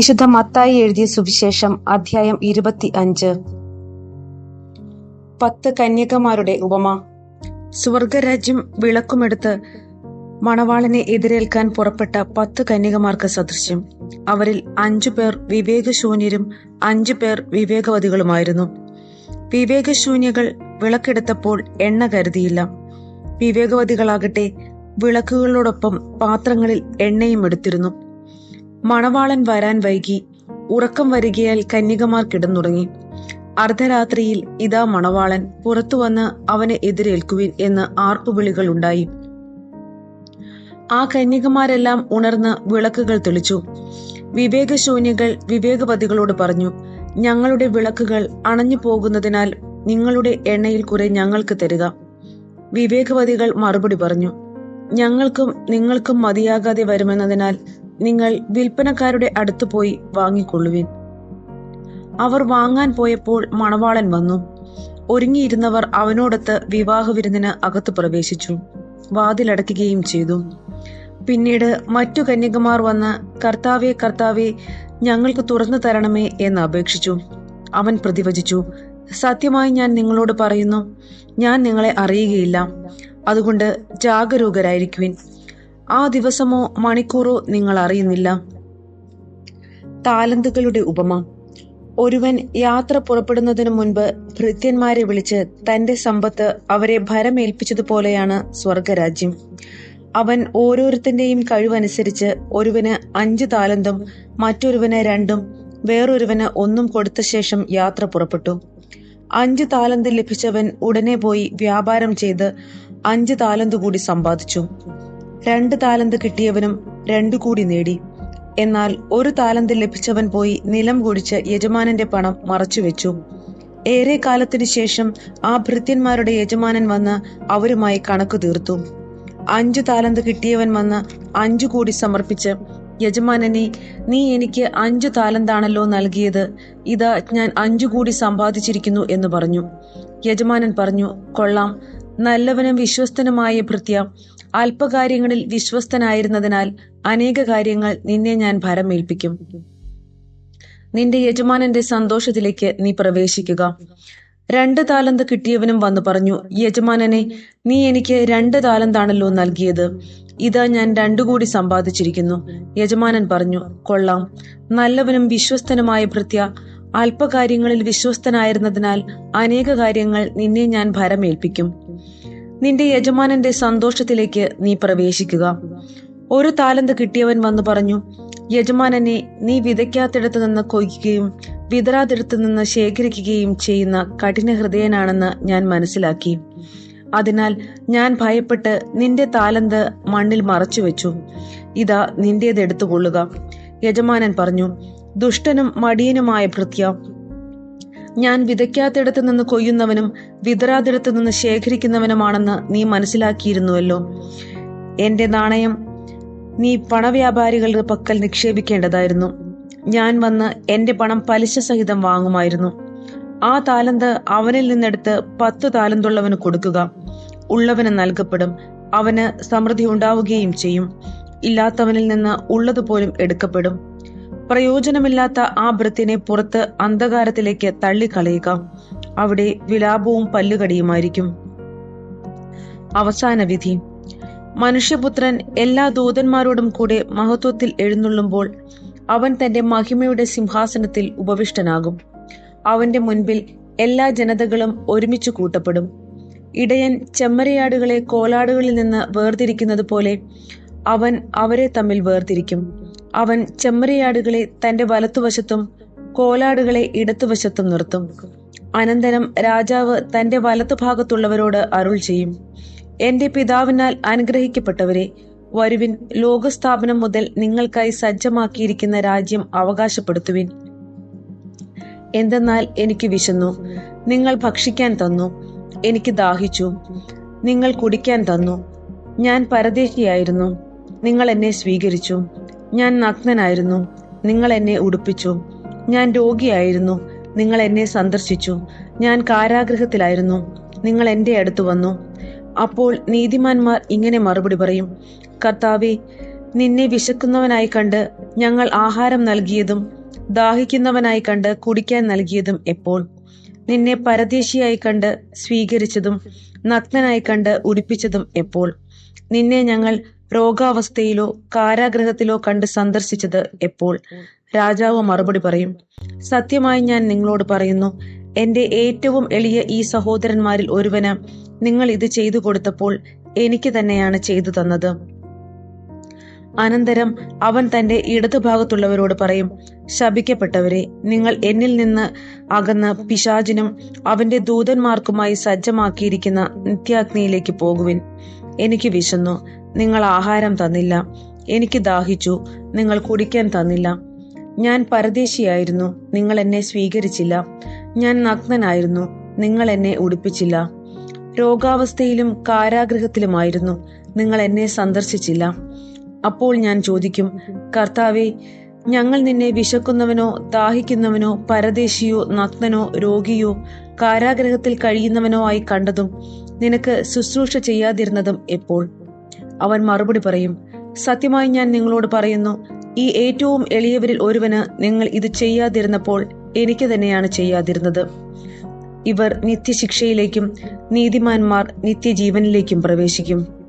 വിശുദ്ധ മത്തായി എഴുതിയ സുവിശേഷം അധ്യായം ഇരുപത്തി അഞ്ച് പത്ത് കന്യകമാരുടെ ഉപമ. സ്വർഗരാജ്യം വിളക്കുമെടുത്ത് മണവാളനെ എതിരേൽക്കാൻ പുറപ്പെട്ട പത്ത് കന്യകമാർക്ക് സദൃശ്യം. അവരിൽ അഞ്ചു പേർ വിവേകശൂന്യരും അഞ്ചു പേർ വിവേകവതികളുമായിരുന്നു. വിവേകശൂന്യകൾ വിളക്കെടുത്തപ്പോൾ എണ്ണ കരുതിയില്ല. വിവേകവതികളാകട്ടെ വിളക്കുകളോടൊപ്പം പാത്രങ്ങളിൽ എണ്ണയും എടുത്തിരുന്നു. മണവാളൻ വരാൻ വൈകി. ഉറക്കം വരികയാൽ കന്യകമാർ കിടന്നുറങ്ങി. അർദ്ധരാത്രിയിൽ ഇതാ മണവാളൻ പുറത്തു വന്ന് അവനെ എതിരേൽക്കുവിൻ എന്ന് ആർപ്പുവിളികൾ ഉണ്ടായി. ആ കന്യകമാരെല്ലാം ഉണർന്ന് വിളക്കുകൾ തെളിച്ചു. വിവേകശൂന്യകൾ വിവേകവതികളോട് പറഞ്ഞു ഞങ്ങളുടെ വിളക്കുകൾ അണഞ്ഞു പോകുന്നതിനാൽ നിങ്ങളുടെ എണ്ണയിൽ കുറെ ഞങ്ങൾക്ക് തരിക. വിവേകവതികൾ മറുപടി പറഞ്ഞു ഞങ്ങൾക്കും നിങ്ങൾക്കും മതിയാകാതെ വരുമെന്നതിനാൽ നിങ്ങൾ വിൽപ്പനക്കാരുടെ അടുത്ത് പോയി വാങ്ങിക്കൊള്ളുവിൻ. അവർ വാങ്ങാൻ പോയപ്പോൾ മണവാളൻ വന്നു. ഒരുങ്ങിയിരുന്നവർ അവനോടൊത്ത് വിവാഹ വിരുന്നിന് അകത്ത് പ്രവേശിച്ചു. വാതിലടക്കുകയും ചെയ്തു. പിന്നീട് മറ്റു കന്യകമാർ വന്ന് കർത്താവെ കർത്താവെ ഞങ്ങൾക്ക് തുറന്നു തരണമേ എന്ന് അപേക്ഷിച്ചു. അവൻ പ്രതിവചിച്ചു സത്യമായി ഞാൻ നിങ്ങളോട് പറയുന്നു ഞാൻ നിങ്ങളെ അറിയുകയില്ല. അതുകൊണ്ട് ജാഗരൂകരായിരിക്കുവിൻ. ആ ദിവസമോ മണിക്കൂറോ നിങ്ങൾ അറിയുന്നില്ല. താലന്തുകളുടെ ഉപമ. ഒരുവൻ യാത്ര പുറപ്പെടുന്നതിനു മുൻപ് ഭൃത്യന്മാരെ വിളിച്ച് തന്റെ സമ്പത്ത് അവരെ ഭരമേൽപ്പിച്ചതുപോലെയാണ് സ്വർഗരാജ്യം. അവൻ ഓരോരുത്തന്റെയും കഴിവനുസരിച്ച് ഒരുവന് അഞ്ച് താലന്തും മറ്റൊരുവന് രണ്ടും വേറൊരുവന് ഒന്നും കൊടുത്ത ശേഷം യാത്ര പുറപ്പെട്ടു. അഞ്ച് താലന്ത് ലഭിച്ചവൻ ഉടനെ പോയി വ്യാപാരം ചെയ്ത് അഞ്ച് താലന്ത് കൂടി സമ്പാദിച്ചു. രണ്ട് താലന്ത് കിട്ടിയവനും രണ്ടു കൂടി നേടി. എന്നാൽ ഒരു താലന്ത് ലഭിച്ചവൻ പോയി നിലം കുടിച്ച് യജമാനന്റെ പണം മറച്ചുവെച്ചു ഏറെ കാലത്തിനു ശേഷം ആ ഭൃത്യന്മാരുടെ യജമാനൻ വന്ന് അവരുമായി കണക്ക് തീർത്തു. അഞ്ചു താലന്ത് കിട്ടിയവൻ വന്ന് അഞ്ചു കൂടി സമർപ്പിച്ച് യജമാനനെ നീ എനിക്ക് അഞ്ചു താലന്താണല്ലോ നൽകിയത്. ഇതാ ഞാൻ അഞ്ചു കൂടി സമ്പാദിച്ചിരിക്കുന്നു എന്ന് പറഞ്ഞു. യജമാനൻ പറഞ്ഞു കൊള്ളാം. നല്ലവനും വിശ്വസ്തനുമായ ഭൃത്യ അല്പകാര്യങ്ങളിൽ വിശ്വസ്തനായിരുന്നതിനാൽ അനേക കാര്യങ്ങൾ നിന്നെ ഞാൻ ഭരമേൽപ്പിക്കും നിന്റെ യജമാനന്റെ സന്തോഷത്തിലേക്ക് നീ പ്രവേശിക്കുക. രണ്ട് താലന്ത് കിട്ടിയവനും വന്നു പറഞ്ഞു യജമാനനെ നീ എനിക്ക് രണ്ട് താലന്താണല്ലോ നൽകിയത്. ഇതാ ഞാൻ രണ്ടു കൂടി സമ്പാദിച്ചിരിക്കുന്നു. യജമാനൻ പറഞ്ഞു കൊള്ളാം. നല്ലവനും വിശ്വസ്തനുമായ ഭൃത്യ അല്പകാര്യങ്ങളിൽ വിശ്വസ്തനായിരുന്നതിനാൽ അനേക കാര്യങ്ങൾ നിന്നെ ഞാൻ ഭരമേൽപ്പിക്കും. നിന്റെ യജമാനന്റെ സന്തോഷത്തിലേക്ക് നീ പ്രവേശിക്കുക. ഒരു താലന്ത് കിട്ടിയവൻ വന്നു പറഞ്ഞു യജമാനനെ നീ വിതയ്ക്കാത്തിടത്ത് നിന്ന് കൊയ്ക്കുകയും വിതരാതിടത്തു നിന്ന് ശേഖരിക്കുകയും ചെയ്യുന്ന കഠിന ഹൃദയനാണെന്ന് ഞാൻ മനസ്സിലാക്കി. അതിനാൽ ഞാൻ ഭയപ്പെട്ട് നിന്റെ താലന്ത് മണ്ണിൽ മറച്ചു വെച്ചു ഇതാ നിന്റേത് എടുത്തുകൊള്ളുക യജമാനൻ പറഞ്ഞു ദുഷ്ടനും മടിയനുമായ ഭൃത്യ. ഞാൻ വിതയ്ക്കാത്തിടത്ത് നിന്ന് കൊയ്യുന്നവനും വിതറാതിടത്ത് നിന്ന് ശേഖരിക്കുന്നവനുമാണെന്ന് നീ മനസ്സിലാക്കിയിരുന്നുവല്ലോ. എന്റെ നാണയം നീ പണവ്യാപാരികളുടെ പക്കൽ നിക്ഷേപിക്കേണ്ടതായിരുന്നു. ഞാൻ വന്ന് എന്റെ പണം പലിശ സഹിതം വാങ്ങുമായിരുന്നു. ആ താലന്ത് അവനിൽ നിന്നെടുത്ത് പത്ത് താലന്തുള്ളവന് കൊടുക്കുക. ഉള്ളവന് നൽകപ്പെടും. അവന് സമൃദ്ധി ഉണ്ടാവുകയും ചെയ്യും. ഇല്ലാത്തവനിൽ നിന്ന് ഉള്ളതുപോലും എടുക്കപ്പെടും. പ്രയോജനമില്ലാത്ത ആ ഭൃത്തിനെ പുറത്ത് അന്ധകാരത്തിലേക്ക് തള്ളിക്കളയുക. അവിടെ വിലാപവും പല്ലുകടിയുമായിരിക്കും. അവസാന വിധി. മനുഷ്യപുത്രൻ എല്ലാ ദൂതന്മാരോടും കൂടെ മഹത്വത്തിൽ എഴുന്നള്ളുമ്പോൾ അവൻ തന്റെ മഹിമയുടെ സിംഹാസനത്തിൽ ഉപവിഷ്ടനാകും. അവന്റെ മുൻപിൽ എല്ലാ ജനതകളും ഒരുമിച്ച് കൂട്ടപ്പെടും. ഇടയൻ ചെമ്മരയാടുകളെ കോലാടുകളിൽ നിന്ന് വേർതിരിക്കുന്നത് പോലെ അവൻ അവരെ തമ്മിൽ വേർതിരിക്കും. അവൻ ചെമ്മരിയാടുകളെ തന്റെ വലത്തുവശത്തും കോലാടുകളെ ഇടത്തുവശത്തും നിർത്തും. അനന്തരം രാജാവ് തന്റെ വലത്തുഭാഗത്തുള്ളവരോട് അരുൾ ചെയ്യും. എന്റെ പിതാവിനാൽ അനുഗ്രഹിക്കപ്പെട്ടവരെ വരുവിൻ ലോകസ്ഥാപനം മുതൽ നിങ്ങൾക്കായി സജ്ജമാക്കിയിരിക്കുന്ന രാജ്യം അവകാശപ്പെടുത്തുവിൻ. എന്തെന്നാൽ എനിക്ക് വിശന്നു. നിങ്ങൾ ഭക്ഷിക്കാൻ തന്നു. എനിക്ക് ദാഹിച്ചു. നിങ്ങൾ കുടിക്കാൻ തന്നു. ഞാൻ പരദേശിയായിരുന്നു. നിങ്ങൾ എന്നെ സ്വീകരിച്ചു. ഞാൻ നഗ്നനായിരുന്നു. നിങ്ങൾ എന്നെ ഉടുപ്പിച്ചു. ഞാൻ രോഗിയായിരുന്നു. നിങ്ങൾ എന്നെ സന്ദർശിച്ചു. ഞാൻ കാരാഗ്രഹത്തിലായിരുന്നു. നിങ്ങൾ എന്റെ അടുത്ത് വന്നു. അപ്പോൾ നീതിമാന്മാർ ഇങ്ങനെ മറുപടി പറയും. കർത്താവെ നിന്നെ വിശക്കുന്നവനായി കണ്ട് ഞങ്ങൾ ആഹാരം നൽകിയതും ദാഹിക്കുന്നവനായി കണ്ട് കുടിക്കാൻ നൽകിയതും എപ്പോൾ? നിന്നെ പരദേശിയായി കണ്ട് സ്വീകരിച്ചതും നഗ്നനായി കണ്ട് ഉടുപ്പിച്ചതും എപ്പോൾ? നിന്നെ ഞങ്ങൾ രോഗാവസ്ഥയിലോ കാരാഗ്രഹത്തിലോ കണ്ട് സന്ദർശിച്ചത് എപ്പോൾ? രാജാവ് മറുപടി പറയും സത്യമായി ഞാൻ നിങ്ങളോട് പറയുന്നു എന്റെ ഏറ്റവും എളിയ ഈ സഹോദരന്മാരിൽ ഒരുവന് നിങ്ങൾ ഇത് ചെയ്തു കൊടുത്തപ്പോൾ എനിക്ക് തന്നെയാണ് ചെയ്തു തന്നത്. അനന്തരം അവൻ തന്റെ ഇടതുഭാഗത്തുള്ളവരോട് പറയും ശപിക്കപ്പെട്ടവരെ നിങ്ങൾ എന്നിൽ നിന്ന് അകന്ന് പിശാചിനും അവന്റെ ദൂതന്മാർക്കുമായി സജ്ജമാക്കിയിരിക്കുന്ന നിത്യാഗ്നിയിലേക്ക് പോകുവിൻ. എനിക്ക് വിശന്നു നിങ്ങൾ ആഹാരം തന്നില്ല. എനിക്ക് ദാഹിച്ചു. നിങ്ങൾ കുടിക്കാൻ തന്നില്ല. ഞാൻ പരദേശിയായിരുന്നു. നിങ്ങൾ എന്നെ സ്വീകരിച്ചില്ല. ഞാൻ നഗ്നനായിരുന്നു. നിങ്ങൾ എന്നെ ഉടുപ്പിച്ചില്ല. രോഗാവസ്ഥയിലും കാരാഗ്രഹത്തിലുമായിരുന്നു നിങ്ങൾ എന്നെ സന്ദർശിച്ചില്ല. അപ്പോൾ ഞാൻ ചോദിക്കും കർത്താവെ ഞങ്ങൾ നിന്നെ വിശക്കുന്നവനോ ദാഹിക്കുന്നവനോ പരദേശിയോ നഗ്നനോ രോഗിയോ കാരാഗ്രഹത്തിൽ കഴിയുന്നവനോ ആയി കണ്ടതും നിനക്ക് ശുശ്രൂഷ ചെയ്യാതിരുന്നതും എപ്പോൾ? അവൻ മറുപടി പറയും സത്യമായി ഞാൻ നിങ്ങളോട് പറയുന്നു ഈ ഏറ്റവും എളിയവരിൽ ഒരുവന് നിങ്ങൾ ഇത് ചെയ്യാതിരുന്നപ്പോൾ എനിക്ക് തന്നെയാണ് ചെയ്യാതിരുന്നത്. ഇവർ നിത്യശിക്ഷയിലേക്കും നീതിമാന്മാർ നിത്യജീവനിലേക്കും പ്രവേശിക്കും.